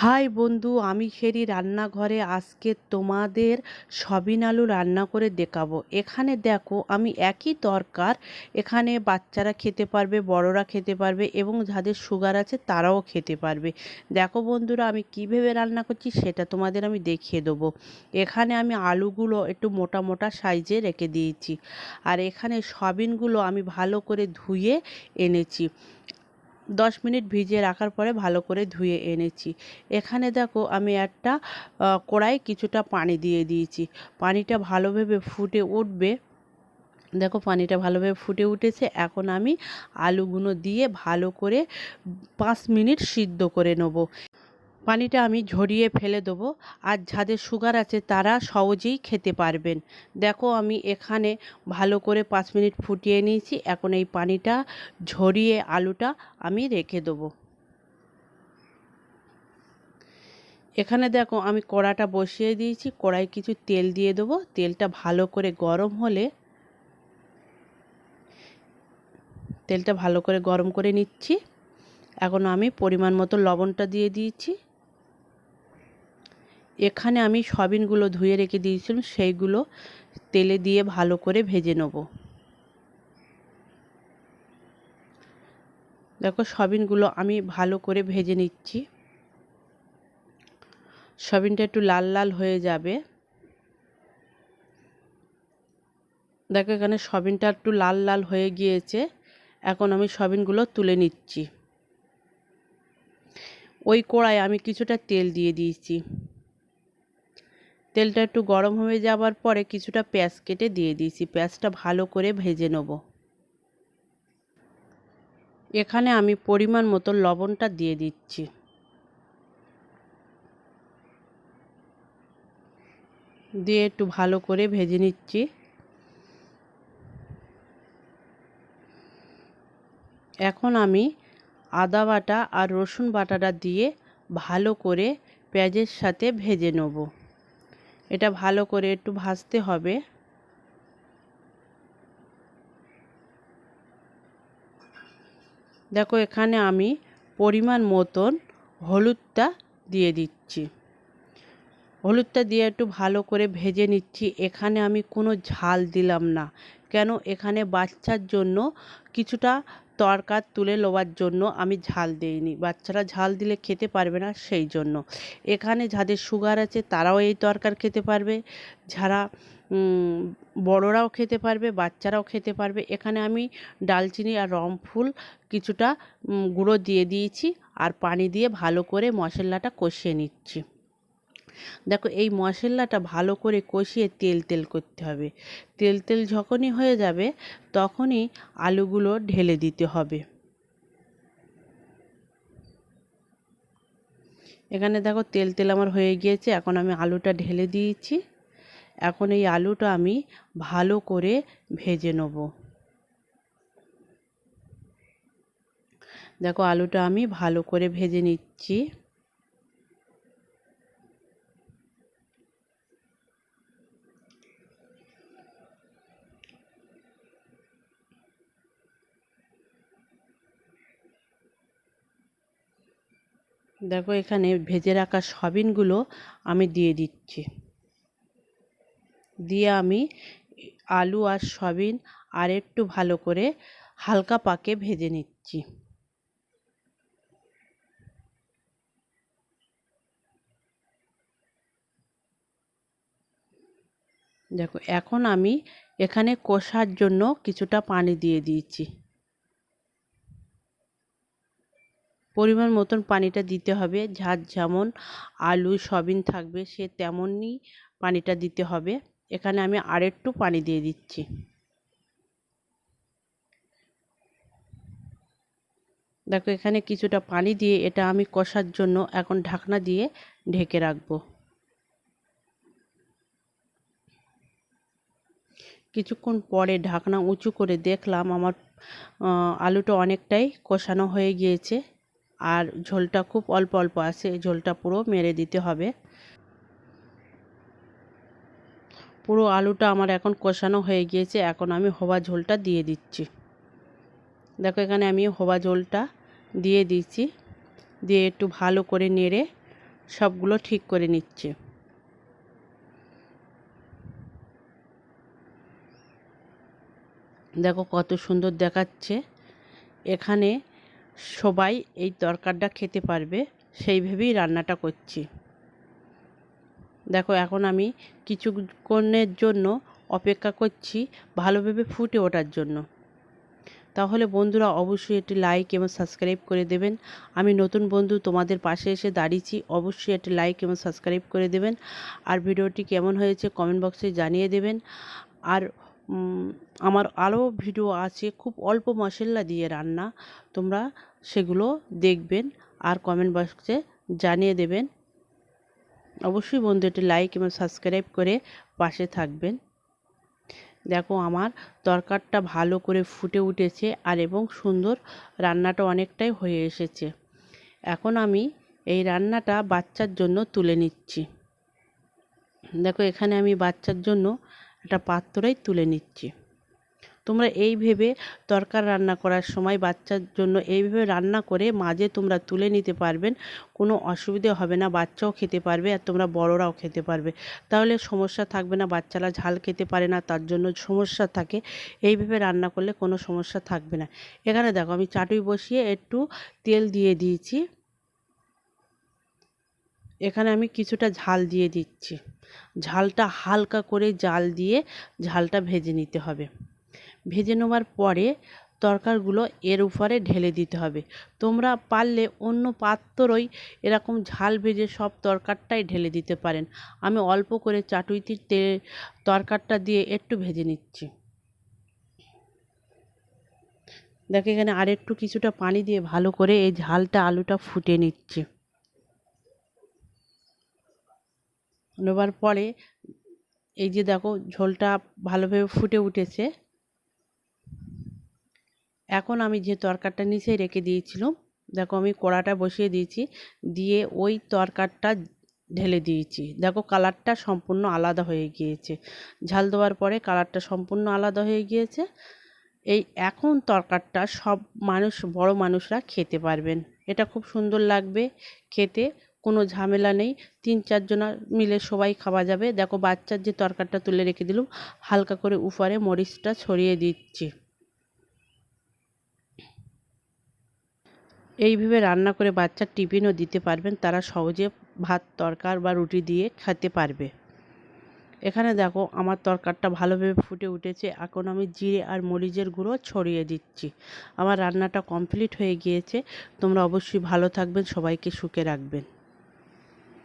High বন্ধু, আমি খেরি রান্নাঘরে আজকে তোমাদের সবিন আলু রান্না করে দেখাবো। এখানে দেখো, আমি একই তরকার এখানে বাচ্চারা খেতে পারবে, বড়রা খেতে পারবে এবং যাদের সুগার আছে তারাও খেতে পারবে। দেখো বন্ধুরা, আমি কীভাবে রান্না করছি সেটা তোমাদের আমি দেখিয়ে দেবো। এখানে আমি আলুগুলো একটু মোটা মোটা সাইজে রেখে দিয়েছি। আর এখানে সবিনগুলো আমি ভালো করে ধুয়ে এনেছি। দশ মিনিট ভিজিয়ে রাখার পরে ভালো করে ধুয়ে এনেছি। এখানে দেখো আমি একটা কড়াই কিছুটা পানি দিয়ে দিয়েছি। পানিটা ভালোভাবে ফুটে উঠবে। দেখো পানিটা ভালোভাবে ফুটে উঠেছে। এখন আমি আলুগুলো দিয়ে ভালো করে পাঁচ মিনিট সিদ্ধ করে নেব। পানিটা আমি ঝরিয়ে ফেলে দেবো। আর যাদের সুগার আছে তারা সহজেই খেতে পারবেন। দেখো আমি এখানে ভালো করে পাঁচ মিনিট ফুটিয়ে নিয়েছি। এখন এই পানিটা ঝরিয়ে আলুটা আমি রেখে দেবো। এখানে দেখো আমি কড়াটা বসিয়ে দিয়েছি। কড়াই কিছু তেল দিয়ে দেবো। তেলটা ভালো করে গরম হলে তেলটা ভালো করে গরম করে নিচ্ছি। এখন আমি পরিমাণ মতো লবণটা দিয়ে দিয়েছি। এখানে আমি সবিনগুলো ধুয়ে রেখে দিয়েছিলাম, সেইগুলো তেলে দিয়ে ভালো করে ভেজে নেব। দেখো সবিনগুলো আমি ভালো করে ভেজে নিচ্ছি। সবিনটা একটু লাল লাল হয়ে যাবে। দেখো এখানে সবিনটা একটু লাল লাল হয়ে গিয়েছে, এখন আমি সবিনগুলো তুলে নিচ্ছি। ওই কড়ায় আমি কিছুটা তেল দিয়ে দিয়েছি। তেলটা একটু গরম হয়ে যাওয়ার পরে কিছুটা পেঁয়াজ কেটে দিয়ে দিয়েছি। পেঁয়াজটা ভালো করে ভেজে নেব। এখানে আমি পরিমাণ মতো লবণটা দিয়ে দিচ্ছি। দিয়ে একটু ভালো করে ভেজে নিচ্ছি। এখন আমি আদা বাটা আর রসুন বাটাটা দিয়ে ভালো করে পেঁয়াজের সাথে ভেজে নেব। এটা ভালো করে একটু ভাজতে হবে। দেখো এখানে আমি পরিমাণ মতন হলুদটা দিয়ে দিচ্ছি। হলুদটা দিয়ে একটু ভালো করে ভেজে নিচ্ছি। এখানে আমি কোনো ঝাল দিলাম না। কেন? এখানে বাচ্চার জন্য কিছুটা তরকার তুলে নেওয়ার জন্য আমি ঝাল দিইনি। বাচ্চারা ঝাল দিলে খেতে পারবে না সেই জন্য। এখানে যাদের সুগার আছে তারাও এই তরকার খেতে পারবে। যারা বড়রাও খেতে পারবে, বাচ্চারাও খেতে পারবে। এখানে আমি ডালচিনি আর রমফুল কিছুটা গুঁড়ো দিয়ে দিয়েছি আর পানি দিয়ে ভালো করে মশলাটা কষিয়ে নিচ্ছি। দেখো, এই মশলাটা ভালো করে কষিয়ে তেল তেল করতে হবে। তেল তেল যখনই হয়ে যাবে, তখনই আলুগুলো ঢেলে দিতে হবে। এখানে দেখো, তেল তেল আমার হয়ে গিয়েছে, এখন আমি আলুটা ঢেলে দিয়েছি। এখন এই আলুটা আমি ভালো করে ভেজে নেব। দেখো, আলুটা আমি ভালো করে ভেজে নিচ্ছি। দেখো এখানে ভেজে রাখা সবিনগুলো আমি দিয়ে দিচ্ছি। দিয়ে আমি আলু আর সবিন আর একটু ভালো করে হালকা পাকে ভেজে নিচ্ছি। দেখো, এখন আমি এখানে কষার জন্য কিছুটা পানি দিয়ে দিয়েছি। পরিমাণ মতন পানিটা দিতে হবে। যার যেমন আলু সবিন থাকবে, সে তেমনই পানিটা দিতে হবে। এখানে আমি আরেকটু পানি দিয়ে দিচ্ছি। দেখো, এখানে কিছুটা পানি দিয়ে এটা আমি কষার জন্য এখন ঢাকনা দিয়ে ঢেকে রাখব। কিছুক্ষণ পরে ঢাকনা উঁচু করে দেখলাম আমার আলুটা অনেকটাই কষানো হয়ে গিয়েছে। আর ঝোলটা খুব অল্প অল্প আছে ঝোলটা পুরো মেরে দিতে হবে। পুরো আলুটা আমার এখন কষানো হয়ে গিয়েছে, এখন আমি হওয়া ঝোলটা দিয়ে দিচ্ছি। দেখো এখানে আমি হওয়া ঝোলটা দিয়ে দিচ্ছি দিয়ে একটু ভালো করে নেড়ে সবগুলো ঠিক করে নিচ্ছি। দেখো কত সুন্দর দেখাচ্ছে। এখানে সবাই এই তরকারটা খেতে পারবে সেইভাবেই রান্নাটা করছি। দেখো, এখন আমি কিছুক্ষণের জন্য অপেক্ষা করছি ভালোভাবে ফুটে ওঠার জন্য। তাহলে বন্ধুরা, অবশ্যই একটি লাইক এবং সাবস্ক্রাইব করে দেবেন। আমি নতুন বন্ধু তোমাদের পাশে এসে দাঁড়িয়েছি, অবশ্যই একটি লাইক এবং সাবস্ক্রাইব করে দেবেন। আর ভিডিওটি কেমন হয়েছে কমেন্ট বক্সে জানিয়ে দেবেন। আর আমার আরও ভিডিও আছে, খুব অল্প মশলা দিয়ে রান্না। তোমরা সেগুলো দেখবেন আর কমেন্ট বক্সে জানিয়ে দেবেন। অবশ্যই বন্ধু একটি লাইক এবং সাবস্ক্রাইব করে পাশে থাকবেন। দেখো আমার তরকারটা ভালো করে ফুটে উঠেছে আর এবং সুন্দর রান্নাটা অনেকটাই হয়ে এসেছে। এখন আমি এই রান্নাটা বাচ্চার জন্য তুলে নিচ্ছি। দেখো এখানে আমি বাচ্চার জন্য একটা পাত্রই তুলে নিচ্ছি। তোমরা এই ভেবে তরকার রান্না করার সময় বাচ্চার জন্য এইভাবে রান্না করে মাঝে তোমরা তুলে নিতে পারবেন। কোনো অসুবিধে হবে না, বাচ্চাও খেতে পারবে আর তোমরা বড়রাও খেতে পারবে। তাহলে সমস্যা থাকবে না, বাচ্চারা ঝাল খেতে পারে না, তার জন্য সমস্যা থাকে। এইভাবে রান্না করলে কোনো সমস্যা থাকবে না। এখানে দেখো আমি চাটুই বসিয়ে একটু তেল দিয়ে দিয়েছি। এখানে আমি কিছুটা ঝাল দিয়ে দিচ্ছি। ঝালটা হালকা করে জাল দিয়ে ঝালটা ভেজে নিতে হবে। ভেজে নেওয়ার পরে তরকারগুলো এর উপরে ঢেলে দিতে হবে। তোমরা পারলে অন্য পাত্রই এরকম ঝাল ভেজে সব তরকারটাই ঢেলে দিতে পারেন। আমি অল্প করে চাটুইতে তে তরকারটা দিয়ে একটু ভেজে নিচ্ছি। দেখো এখানে আর একটু কিছুটা পানি দিয়ে ভালো করে এই ঝালটা, আলুটা ফুটে নিচ্ছে। নেবার পরে এই যে দেখো ঝোলটা ভালোভাবে ফুটে উঠেছে। এখন আমি যে তরকারটা নিচে রেখে দিয়েছিলাম, দেখো আমি কড়াটা বসিয়ে দিয়েছি, দিয়ে ওই তরকারটা ঢেলে দিয়েছি। দেখো কালারটা সম্পূর্ণ আলাদা হয়ে গিয়েছে। ঝাল দেওয়ার পরে কালারটা সম্পূর্ণ আলাদা হয়ে গিয়েছে। এই এখন তরকারটা সব মানুষ, বড় মানুষরা খেতে পারবেন। এটা খুব সুন্দর লাগবে খেতে, কোনো ঝামেলা নেই। তিন চারজনা মিলে সবাই খাওয়া যাবে। দেখো বাচ্চার যে তরকারটা তুলে রেখে দিলাম, হালকা করে উপরে মরিচটা ছড়িয়ে দিচ্ছি। এইভাবে রান্না করে বাচ্চার টিফিনও দিতে পারবেন। তারা সহজে ভাত, তরকার বা রুটি দিয়ে খেতে পারবে। এখানে দেখো, আমার তরকারটা ভালোভাবে ফুটে উঠেছে। এখন আমি জিরে আর মরিচের গুঁড়ো ছড়িয়ে দিচ্ছি। আমার রান্নাটা কমপ্লিট হয়ে গিয়েছে। তোমরা অবশ্যই ভালো থাকবেন, সবাইকে সুখে রাখবেন।